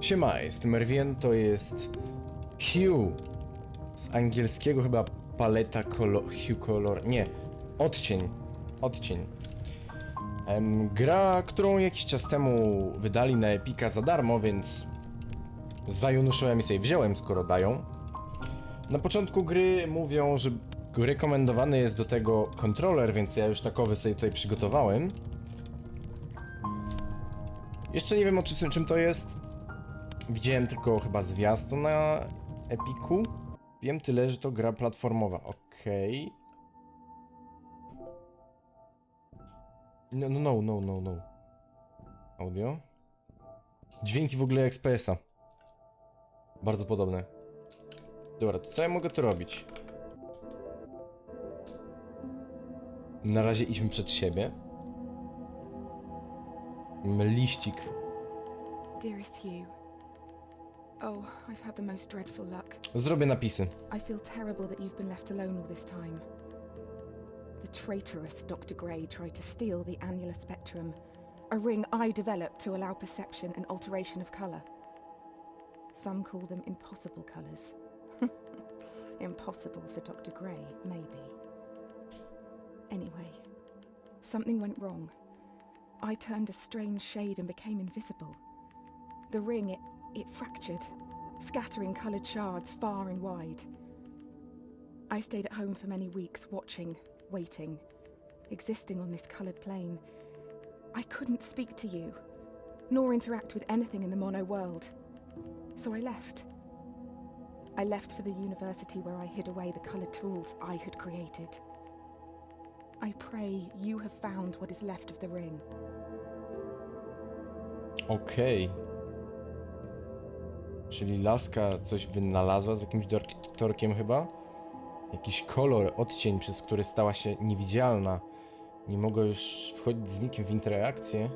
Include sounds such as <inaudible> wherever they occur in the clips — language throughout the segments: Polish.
Siema, jestem Erwien, to jest Hue. Z angielskiego chyba paleta kolor... Hue color... Nie, odcień. Odcień. Gra, którą jakiś czas temu wydali na Epika za darmo, więc zajunuszyłem i sobie wziąłem, skoro dają. Na początku gry mówią, że rekomendowany jest do tego kontroler, więc ja już takowy sobie tutaj przygotowałem. Jeszcze nie wiem o czym, czym to jest. Widziałem tylko chyba zwiastun na Epiku. Wiem tyle, że to gra platformowa. Okej. No, no, no, no, no, no. Audio. Dźwięki w ogóle XPS-a. Bardzo podobne. Dobra, to co ja mogę tu robić? Na razie idźmy przed siebie. Liścik. Dearest Hugh. Oh, I've had the most dreadful luck. Zrobię napisy. I feel terrible that you've been left alone all this time. The traitorous Dr. Gray tried to steal the annular spectrum, a ring I developed to allow perception and alteration of colour. Some call them impossible colours. <laughs> impossible for Dr. Gray, maybe. Anyway, something went wrong. I turned a strange shade and became invisible. The ring, it, it fractured, scattering coloured shards far and wide. I stayed at home for many weeks, watching, waiting, existing on this coloured plane. I couldn't speak to you, nor interact with anything in the mono world. So I left. I left for the university where I hid away the coloured tools I had created. I pray you have found what is left of the ring. Okej. Czyli laska coś wynalazła z jakimś doktorkiem chyba? Jakiś kolor, odcień, przez który stała się niewidzialna. Nie mogła już wchodzić z nikim w interakcję.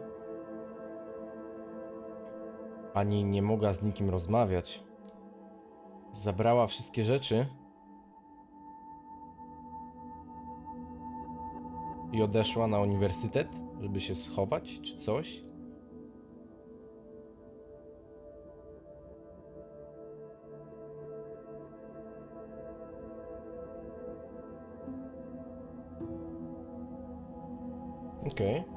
Ani nie mogła z nikim rozmawiać. Zabrała wszystkie rzeczy. I odeszła na uniwersytet, żeby się schować, czy coś. Okej.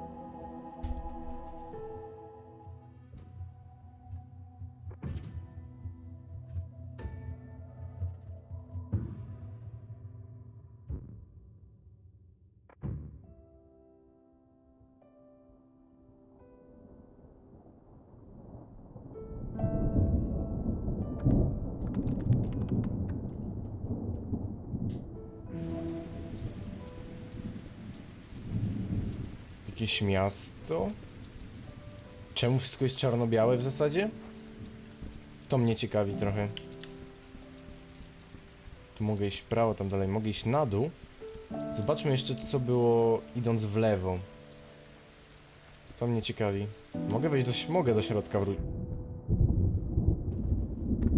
Jakieś miasto? Czemu wszystko jest czarno-białe w zasadzie? To mnie ciekawi trochę. Tu mogę iść w prawo, tam dalej. Mogę iść na dół. Zobaczmy jeszcze, co było idąc w lewo. To mnie ciekawi. Mogę wejść do... Mogę do środka wrócić.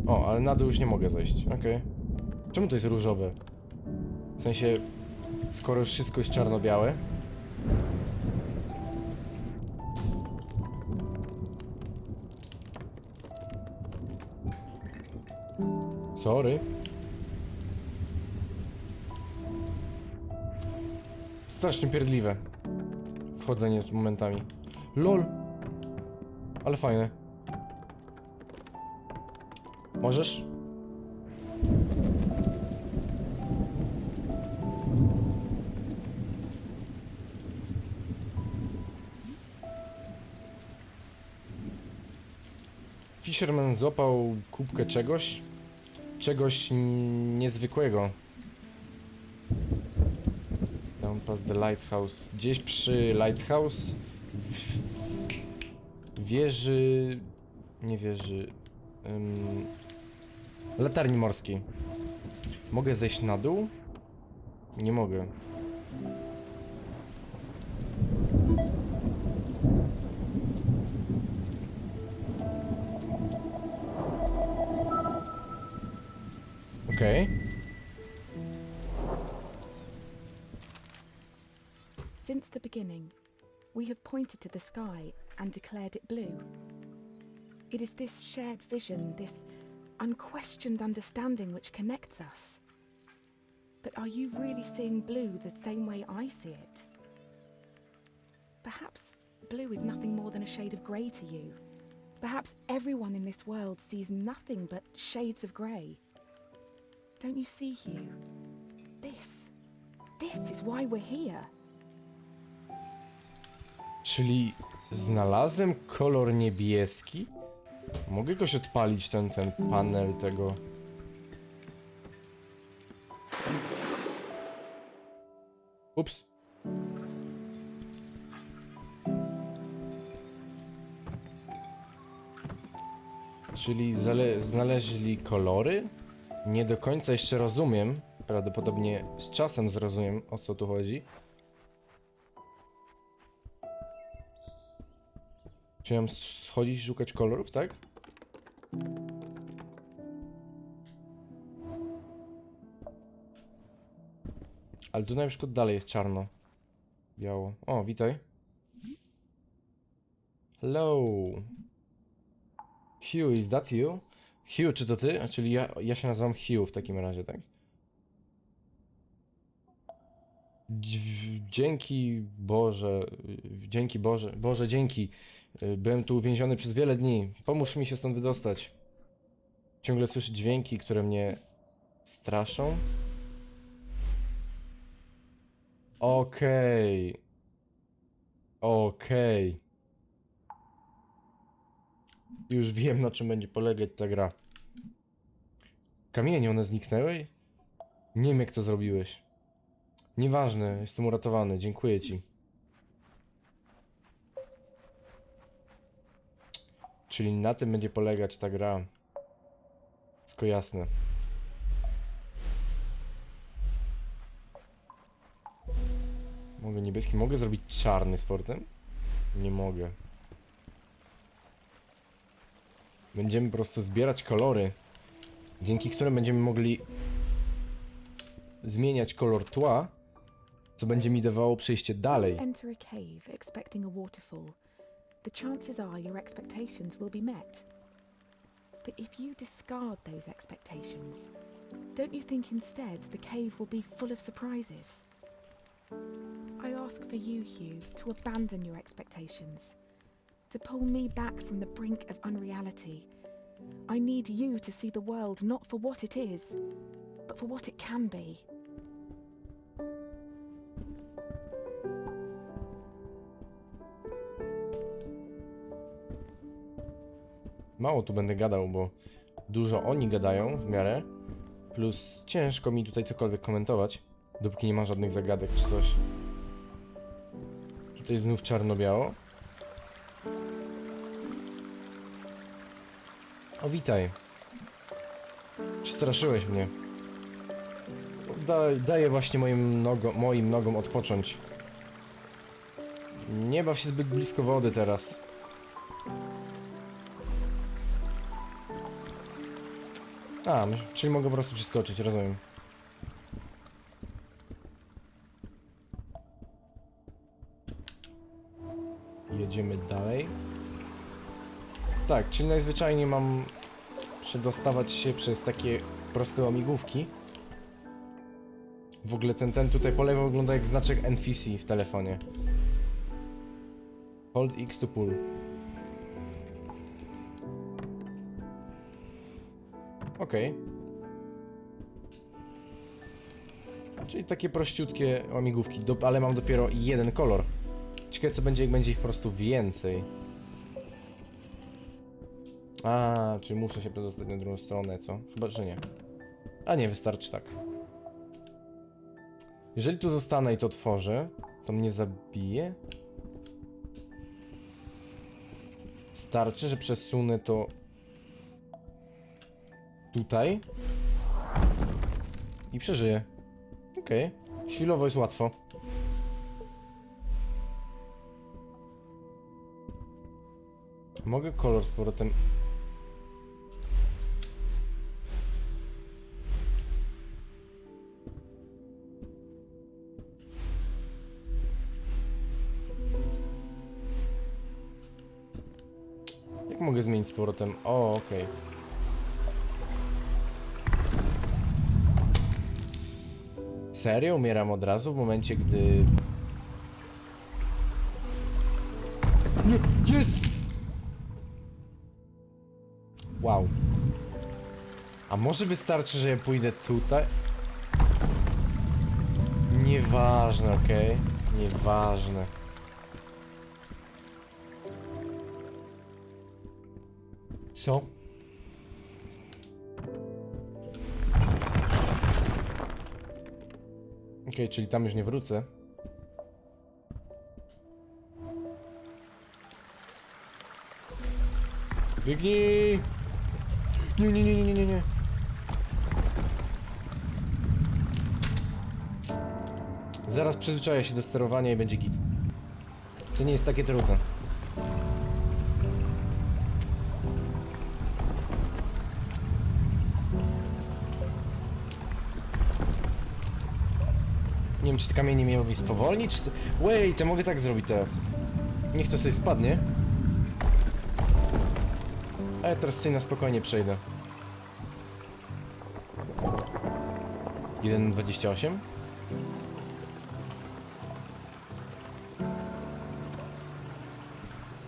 O, ale na dół już nie mogę zejść. Okej. Czemu to jest różowe? W sensie, skoro już wszystko jest czarno-białe. Sorry. Strasznie pierdliwe. Wchodzenie momentami. LOL. Ale fajne. Możesz? Fisherman złapał kubkę czegoś, czegoś niezwykłego. Down past the lighthouse. Gdzieś przy lighthouse w wieży... nie wieży... Latarni morskiej. Mogę zejść na dół? Nie mogę. Okej. Since the beginning, we have pointed to the sky and declared it blue. It is this shared vision, this unquestioned understanding which connects us. But are you really seeing blue the same way I see it? Perhaps blue is nothing more than a shade of grey to you. Perhaps everyone in this world sees nothing but shades of grey. Don't you see, Hugh? This. This is why we're here. Czyli znalazłem kolor niebieski? Mogę jakoś odpalić ten, ten panel tego... Ups. Czyli znaleźli kolory? Nie do końca jeszcze rozumiem. Prawdopodobnie z czasem zrozumiem o co tu chodzi. Czy mam schodzić szukać kolorów, tak? Ale tu na przykład dalej jest czarno. Biało. O, witaj. Hello. Hugh, is that you? Hugh, czy to ty? A, Czyli ja, ja się nazywam Hugh w takim razie, tak? Dzięki Boże, dzięki Boże, Boże dzięki. Y, Byłem tu uwięziony przez wiele dni. Pomóż mi się stąd wydostać. Ciągle słyszę dźwięki, które mnie straszą. Okej. Okej. Już wiem, na czym będzie polegać ta gra. Kamienie, one zniknęły? Nie wiem, jak to zrobiłeś. Nieważne, jestem uratowany, dziękuję ci. Czyli na tym będzie polegać ta gra. Wszystko jasne. Mogę niebieski, mogę zrobić czarny sportem? Nie mogę. Będziemy po prostu zbierać kolory, dzięki którym będziemy mogli zmieniać kolor tła, co będzie mi dawało przejście dalej. The chances are your expectations will be met. But if you discard those expectations, don't you think instead the cave will be full of surprises? I ask for you, Hugh, to abandon your expectations, to pull me back from the brink of unreality. I need you to see the world not for what it is, but for what it can be. Mało tu będę gadał, bo dużo oni gadają w miarę. Plus ciężko mi tutaj cokolwiek komentować, dopóki nie ma żadnych zagadek czy coś. Tutaj znów czarno-biało. O, witaj. Przestraszyłeś mnie. Daj, daję właśnie moim, nogo, moim nogom odpocząć. Nie baw się zbyt blisko wody teraz. A, czyli mogę po prostu przeskoczyć, rozumiem. Jedziemy dalej. Tak, czyli najzwyczajniej mam przedostawać się przez takie proste łamigłówki. W ogóle ten, ten tutaj po lewo wygląda jak znaczek NFC w telefonie. Hold X to pull. Okej. Czyli takie prościutkie łamigłówki, ale mam dopiero jeden kolor. Ciekawe co będzie, jak będzie ich po prostu więcej. A, czy muszę się przedostać na drugą stronę, co? Chyba, że nie. A nie, wystarczy tak. Jeżeli tu zostanę i to otworzę, to mnie zabije? Starczy, że przesunę to tutaj i przeżyję. Okej. Chwilowo jest łatwo. Mogę kolor z powrotem... Jak mogę zmienić z powrotem? O, okej. Okay. Serio? Umieram od razu w momencie, gdy Może wystarczy, że ja pójdę tutaj? Nieważne, okej? Nieważne. Co? Okej, czyli tam już nie wrócę. Biegnij! Nie, nie, nie, nie, nie, nie, Zaraz przyzwyczaję się do sterowania i będzie git. To nie jest takie trudne. Nie wiem, czy te kamienie mnie spowolnić, czy... Wait, to mogę tak zrobić teraz. Niech to sobie spadnie. A ja teraz sobie na spokojnie przejdę. 1,28?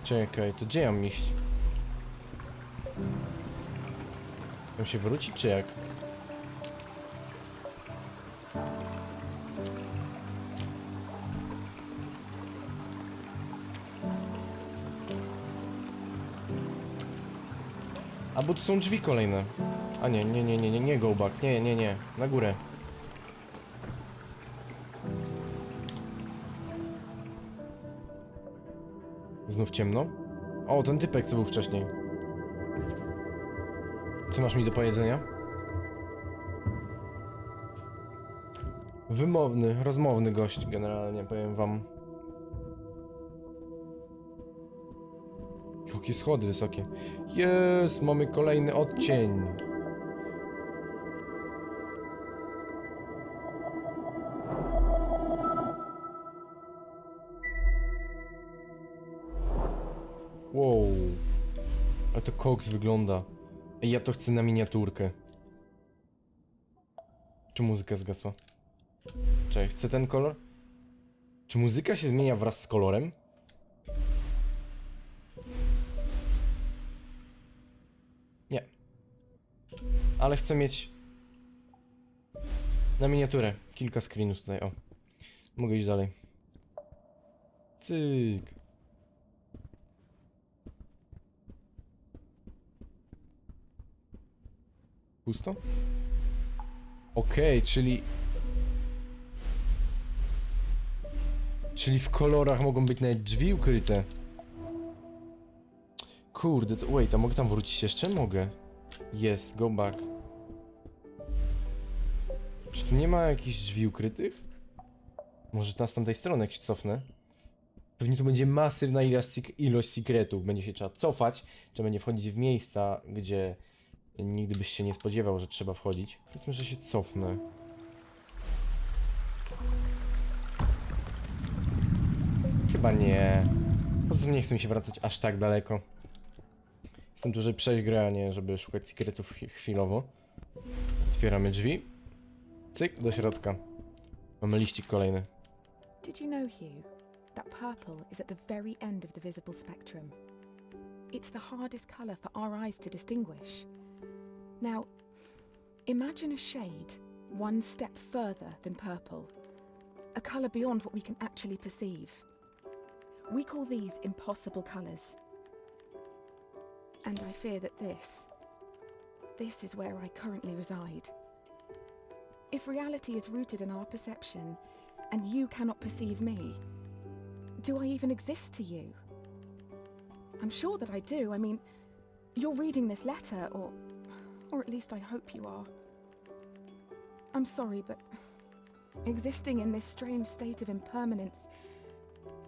Czekaj, to gdzie mam iść? Mam się wrócić, czy jak? A bo tu są drzwi kolejne. A nie, nie, nie, nie, nie, nie, go back. Nie, nie, nie. Na górę. Znów ciemno? O, ten typek, co był wcześniej. Co masz mi do powiedzenia? Wymowny, rozmowny gość generalnie, powiem wam. Jakie schody wysokie. Jest, mamy kolejny odcień. Wow. Ale to koks wygląda. Ja to chcę na miniaturkę. Czy muzyka zgasła? Cześć, chcę ten kolor? Czy muzyka się zmienia wraz z kolorem? Nie. Ale chcę mieć na miniaturę kilka screenów tutaj, o. Mogę iść dalej. Cyk. Pusto? Okej, czyli... Czyli w kolorach mogą być nawet drzwi ukryte. Kurde, to wait, a mogę tam wrócić jeszcze? Mogę. Yes, go back. Czy tu nie ma jakichś drzwi ukrytych? Może tam z tamtej strony jak się cofnę? Pewnie tu będzie masywna ilość, ilość sekretów. Będzie się trzeba cofać, trzeba będzie wchodzić w miejsca, gdzie nigdy byś się nie spodziewał, że trzeba wchodzić. Powiedzmy, że się cofnę. Chyba nie. Poza tym nie chcę mi się wracać aż tak daleko. Jestem tu, żeby przejść grę, a nie żeby szukać sekretów chwi- chwilowo. Otwieramy drzwi. Cyk, do środka. Mamy liścik kolejny. Did you know, Hugh, that purple is at the very end of the visible spectrum? It's the hardest colour for our eyes to distinguish. Now, imagine a shade one step further than purple, a colour beyond what we can actually perceive. We call these impossible colours. And I fear that this, this is where I currently reside. If reality is rooted in our perception, and you cannot perceive me, do I even exist to you? I'm sure that I do. I mean, you're reading this letter, or. Or at least I hope you are. I'm sorry, but existing in this strange state of impermanence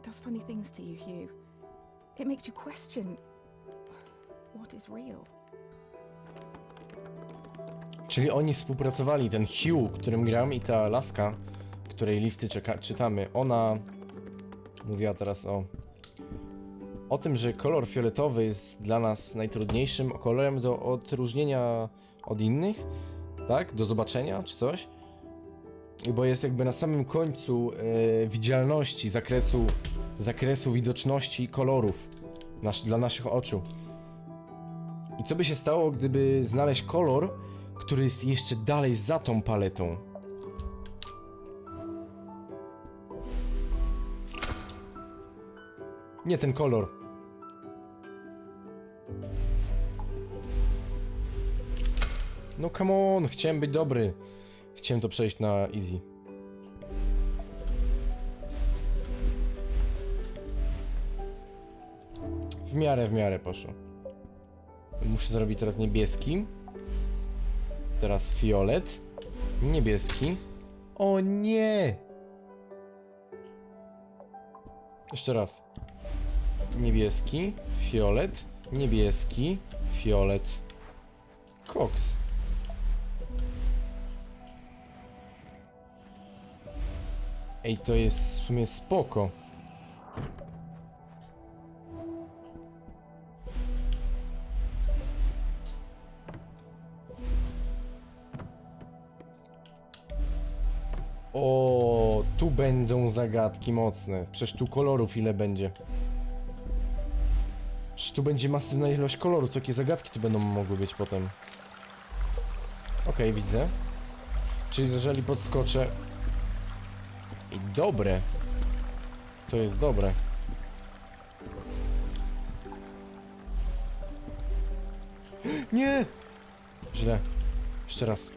does funny things to you, Hugh. It makes you question what is real. Czyli oni współpracowali, ten Hugh, którym gram i ta laska, której listy czytamy, ona mówiła teraz o o tym, że kolor fioletowy jest dla nas najtrudniejszym kolorem do odróżnienia od innych, tak? Do zobaczenia czy coś. Bo jest jakby na samym końcu e, widzialności, zakresu, zakresu widoczności kolorów nasz, dla naszych oczu. I co by się stało, gdyby znaleźć kolor, który jest jeszcze dalej za tą paletą? Nie ten kolor. No come on, chciałem być dobry. Chciałem to przejść na easy. W miarę, w miarę poszło. Muszę zrobić teraz niebieski. Teraz fiolet. Niebieski. O nie! Jeszcze raz. Niebieski, fiolet, niebieski, fiolet. Koks. Ej, to jest w sumie spoko. O, tu będą zagadki mocne. Przecież tu kolorów ile będzie. Przecież tu będzie masywna ilość kolorów. Jakie zagadki tu będą mogły być potem. Okej, widzę. Czyli jeżeli podskoczę... I dobre. To jest dobre. <gasps> Nie! Źle. Jeszcze raz.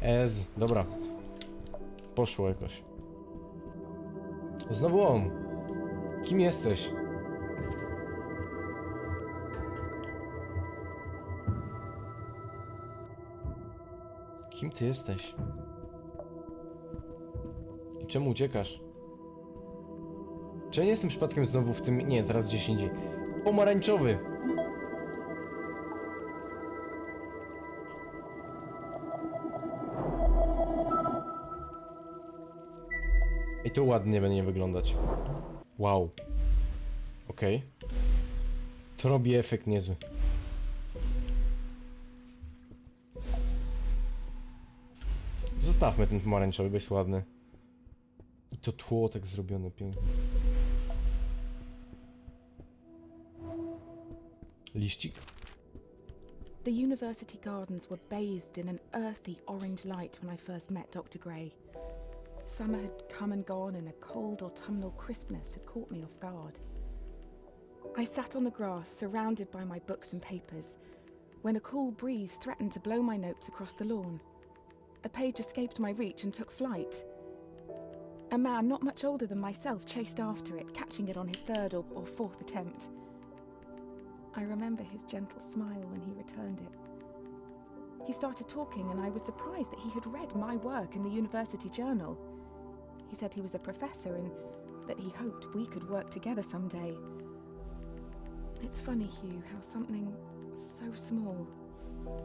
Ez, dobra. Poszło jakoś. Znowu on. Kim jesteś? Ty jesteś? I czemu uciekasz? Czy ja nie jestem przypadkiem znowu w tym... Nie, teraz gdzieś indziej. Pomarańczowy! I to ładnie będzie wyglądać. Wow. Okej. To robi efekt niezły. Zostawmy ten pomarańczowy, bo jest ładny. I to tło tak zrobione pięknie. Liścik? The university gardens were bathed in an earthy orange light when I first met Dr. Gray. Summer had come and gone, and a cold autumnal crispness had caught me off guard. I sat on the grass, surrounded by my books and papers, when a cool breeze threatened to blow my notes across the lawn. A page escaped my reach and took flight. A man not much older than myself chased after it, catching it on his third or, or fourth attempt. I remember his gentle smile when he returned it. He started talking, and I was surprised that he had read my work in the university journal. He said he was a professor and that he hoped we could work together someday. It's funny, Hugh, how something so small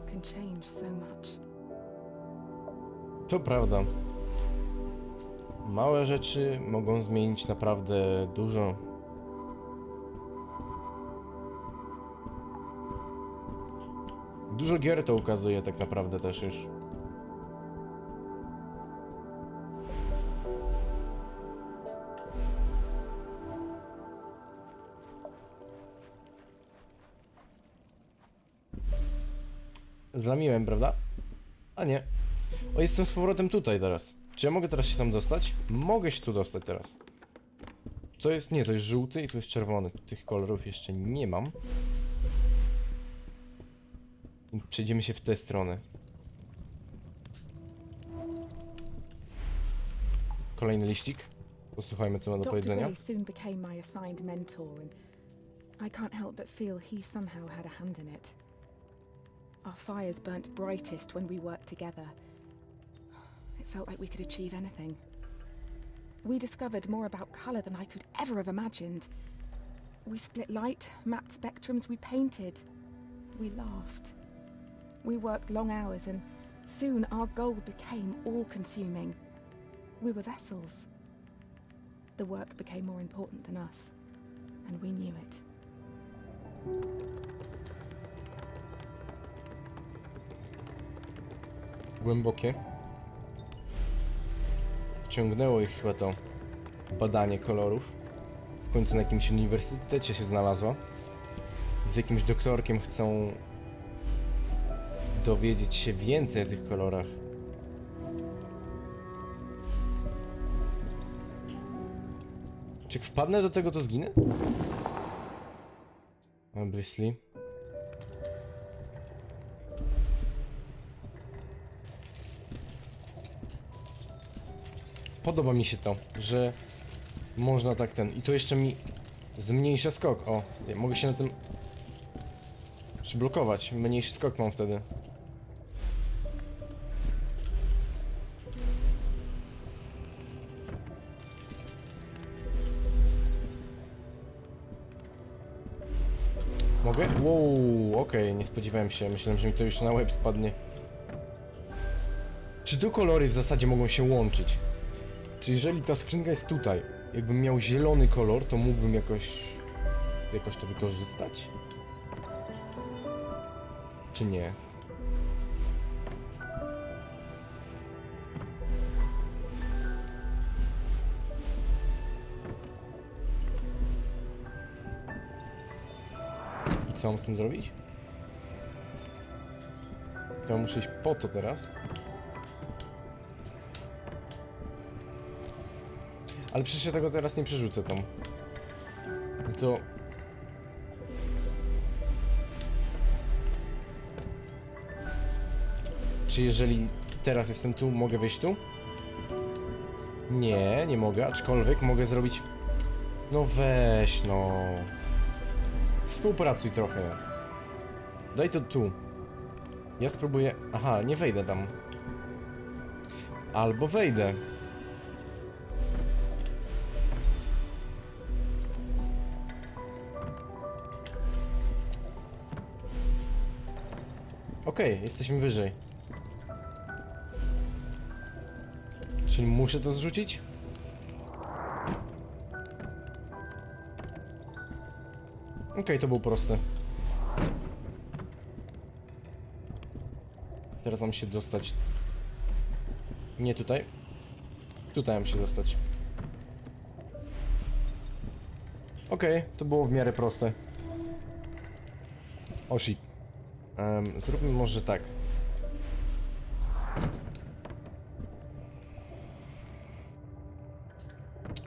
can change so much. To prawda. Małe rzeczy mogą zmienić naprawdę dużo. Dużo gier to ukazuje tak naprawdę też już. Zlamiłem, prawda? A nie. O, jestem z powrotem tutaj teraz. Czy ja mogę teraz się tam dostać? Mogę się tu dostać teraz. To jest, nie, to jest żółty i tu jest czerwony. Tych kolorów jeszcze nie mam. Przejdziemy się w tę stronę. Kolejny liścik. Posłuchajmy, co ma do Dr. powiedzenia. Gray soon became my assigned mentor, and I can't help but feel he somehow had a hand in it. Our fires burnt brightest when we worked together. Felt like we could achieve anything. We discovered more about colour than I could ever have imagined. We split light, mapped spectrums, we painted, we laughed. We worked long hours, and soon our goal became all consuming. We were vessels. The work became more important than us, and we knew it. Głębokie. Wciągnęło ich chyba to badanie kolorów. W końcu na jakimś uniwersytecie się znalazła. Z jakimś doktorkiem chcą dowiedzieć się więcej o tych kolorach. Czy wpadnę do tego, to zginę? Obviously. Podoba mi się to, że można tak ten. I to jeszcze mi zmniejsza skok. O, ja mogę się na tym przyblokować. Mniejszy skok mam wtedy. Mogę? Wow, okej, nie spodziewałem się. Myślałem, że mi to już na łeb spadnie. Czy tu kolory w zasadzie mogą się łączyć? Czy jeżeli ta skrzynka jest tutaj, jakbym miał zielony kolor, to mógłbym jakoś... jakoś to wykorzystać? Czy nie? I co mam z tym zrobić? Ja muszę iść po to teraz. Ale przecież ja tego teraz nie przerzucę tam. No To... Czy jeżeli teraz jestem tu, mogę wyjść tu? Nie, nie mogę, aczkolwiek mogę zrobić... No weź no... Współpracuj trochę. Daj to tu. Ja spróbuję... Aha, nie wejdę tam. Albo wejdę. Okej, jesteśmy wyżej. Czyli muszę to zrzucić? Okej, to było proste. Teraz mam się dostać... Nie tutaj. Tutaj mam się dostać. Okej, to było w miarę proste. O shit. Em, zróbmy może tak.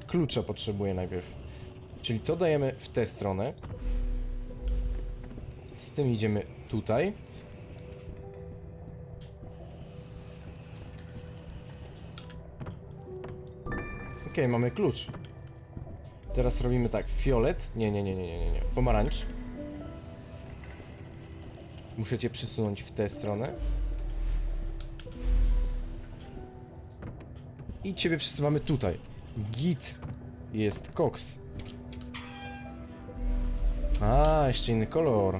Klucza potrzebuję najpierw. Czyli to dajemy w tę stronę. Z tym idziemy tutaj. Okej, mamy klucz. Teraz robimy tak. Fiolet. Nie, nie, nie, nie, nie, nie. Pomarańcz. Muszę cię przesunąć w tę stronę. I ciebie przesuwamy tutaj. Git jest koks. A, jeszcze inny kolor.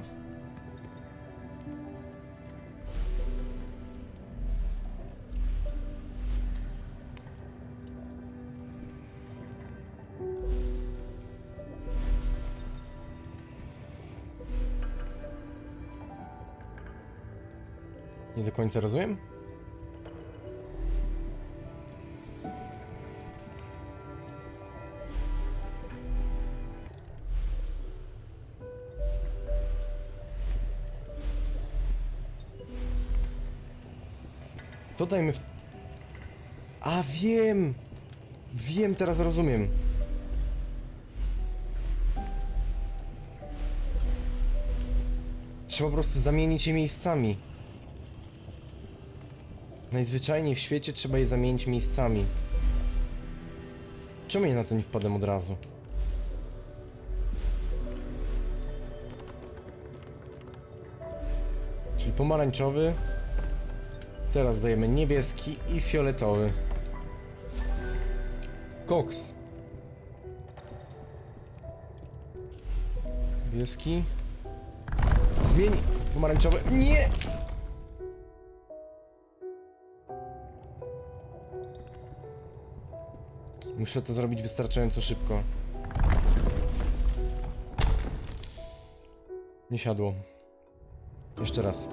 Do końca rozumiem? To dajmy w... A, wiem! Wiem, teraz rozumiem. Trzeba po prostu zamienić je miejscami. Najzwyczajniej w świecie trzeba je zamienić miejscami. Czemu ja na to nie wpadłem od razu? Czyli pomarańczowy. Teraz dajemy niebieski i fioletowy. Koks. Niebieski. Zmień pomarańczowy. Nie! Muszę to zrobić wystarczająco szybko. Nie siadło. Jeszcze raz.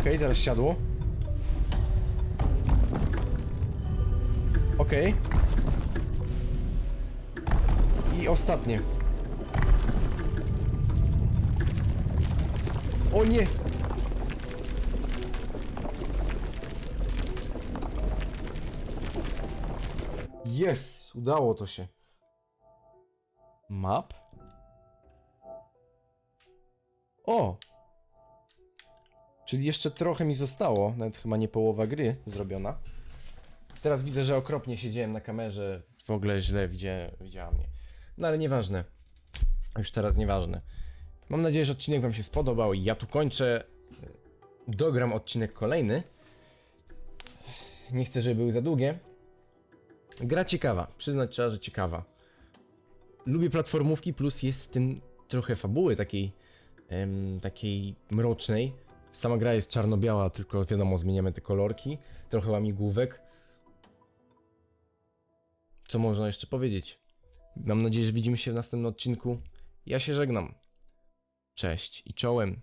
Okej, teraz siadło. Okej. I ostatnie. O nie! Jest! Udało to się. Map? O! Czyli jeszcze trochę mi zostało, nawet chyba nie połowa gry zrobiona. Teraz widzę, że okropnie siedziałem na kamerze, w ogóle źle widzia, widziała mnie. No ale nieważne. Już teraz nieważne. Mam nadzieję, że odcinek Wam się spodobał ja tu kończę. Dogram odcinek kolejny. Nie chcę, żeby był za długie. Gra ciekawa, przyznać trzeba, że ciekawa. Lubię platformówki, plus jest w tym trochę fabuły takiej, em, takiej mrocznej. Sama gra jest czarno-biała, tylko wiadomo, zmieniamy te kolorki. Trochę łamigłówek. Co można jeszcze powiedzieć? Mam nadzieję, że widzimy się w następnym odcinku. Ja się żegnam. Cześć i czołem.